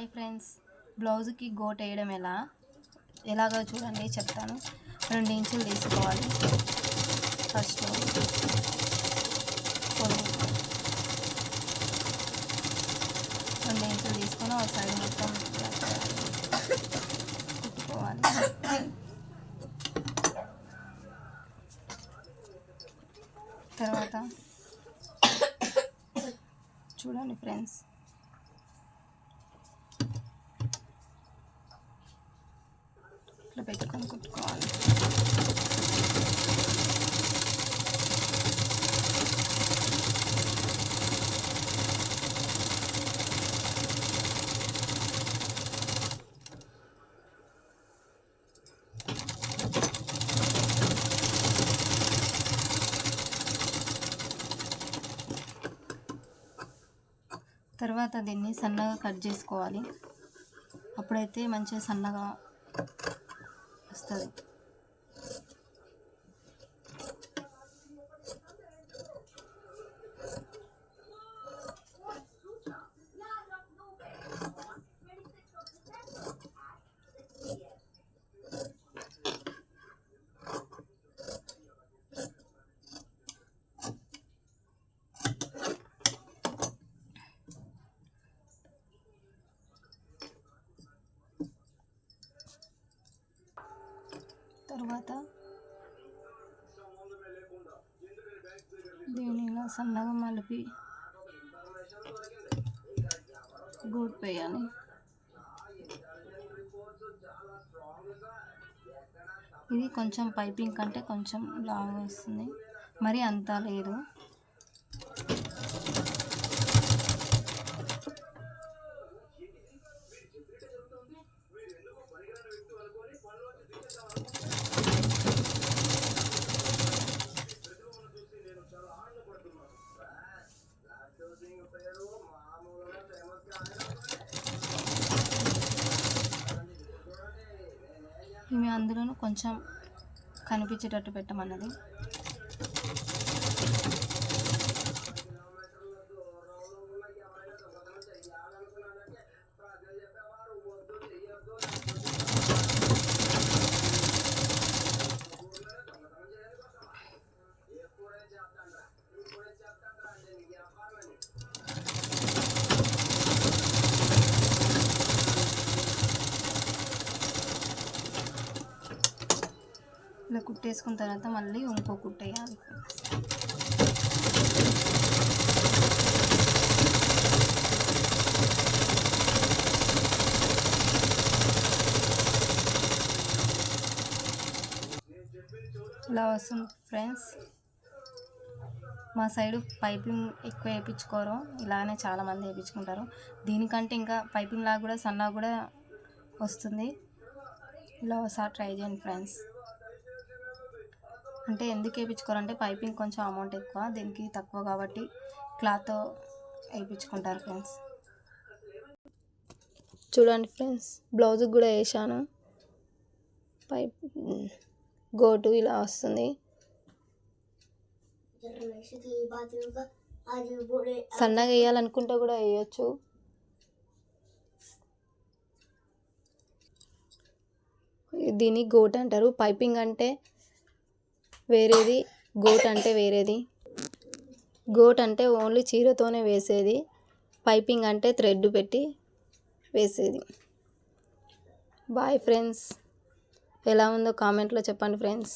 Hi friends. బ్లౌజ్కి goat వేయడం ఎలా? ఎలాగో చూడండి చెప్తాను. రెండు ఇంచులు తీసుకోవాలి. ఫస్ట్ రెండు ఇంచులు తీసుకొని ఒక సైడ్ మొత్తం కుట్టుకోవాలి. తర్వాత చూడండి ఫ్రెండ్స్. ఇట్లా పెట్టుకొని కుట్టుకోవాలి తర్వాత దీన్ని సన్నగా కట్ చేసుకోవాలి. అప్పుడైతే మంచిగా సన్నగా వస్తుంది తర్వాత దీన్ని ఇలా సన్నగా మలిపి గూడ్ వేయాలి ఇది కొంచెం పైపింగ్ కంటే కొంచెం లాగా వస్తుంది. మరి అంత లేదు. ఇవి అందులోనూ కొంచెం కనిపించేటట్టు పెట్టమన్నది. కుట్టేసుకున్న తర్వాత మళ్ళీ ఇంకో కుట్టేయాలి. ఇలా వస్తుంది ఫ్రెండ్స్. మా సైడ్ పైపింగ్ ఎక్కువ వేయించుకోరు. ఇలానే చాలామంది వేయించుకుంటారు. దీనికంటే ఇంకా పైపింగ్ లాగా కూడా సన్నగా కూడా వస్తుంది. ఇలా ఒకసారి ట్రై చేయండి ఫ్రెండ్స్. అంటే ఎందుకు వేయించుకోరంటే పైపింగ్ కొంచెం అమౌంట్ ఎక్కువ దీనికి తక్కువ కాబట్టి క్లాత్ వేయించుకుంటారు ఫ్రెండ్స్. చూడండి ఫ్రెండ్స్ బ్లౌజ్కి కూడా వేసాను పైప్ గోటు ఇలా వస్తుంది. సన్నగా వేయాలనుకుంటే కూడా వేయచ్చు. దీన్ని గోట్ అంటారు. పైపింగ్ అంటే వేరేది గోట్ అంటే వేరేది. గోట్ అంటే ఓన్లీ చీరతోనే వేసేది. పైపింగ్ అంటే థ్రెడ్ పెట్టి వేసేది. Bye friends. ఎలా ఉందో కామెంట్లో చెప్పండి ఫ్రెండ్స్.